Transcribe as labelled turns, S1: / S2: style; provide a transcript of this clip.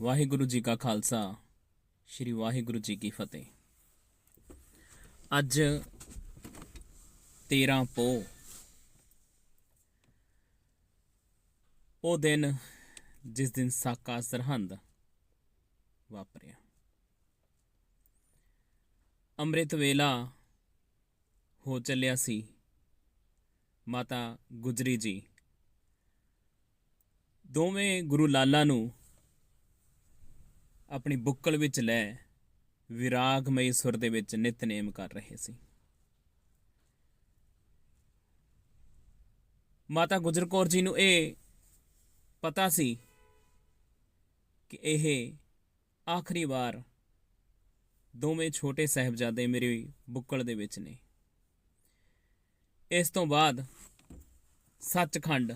S1: ਵਾਹਿਗੁਰੂ ਜੀ ਕਾ ਖਾਲਸਾ, ਸ੍ਰੀ ਵਾਹਿਗੁਰੂ ਜੀ ਕੀ ਫਤਿਹ। ਅੱਜ 13 ਪੋ ਉਹ ਦਿਨ ਜਿਸ ਦਿਨ ਸਾਕਾ ਸਰਹੰਦ ਵਾਪਰਿਆ। ਅੰਮ੍ਰਿਤ ਵੇਲਾ ਹੋ ਚੱਲਿਆ ਸੀ। ਮਾਤਾ ਗੁਜਰੀ ਜੀ, ਦੋਵੇਂ ਗੁਰੂ ਲਾਲਾ ਨੂੰ ਆਪਣੀ ਬੁੱਕਲ ਵਿੱਚ ਲੈ ਵਿਰਾਗਮਈ ਸੁਰ ਦੇ ਵਿੱਚ ਨਿਤਨੇਮ ਕਰ ਰਹੇ ਸੀ। ਮਾਤਾ ਗੁਜਰ ਕੌਰ ਜੀ ਨੂੰ ਇਹ ਪਤਾ ਸੀ ਕਿ ਇਹ ਆਖਰੀ ਵਾਰ ਦੋਵੇਂ ਛੋਟੇ ਸਹਿਬਜ਼ਾਦੇ ਮੇਰੀ ਬੁੱਕਲ ਦੇ ਵਿੱਚ ਨੇ। ਇਸ ਤੋਂ ਬਾਅਦ ਸੱਚਖੰਡ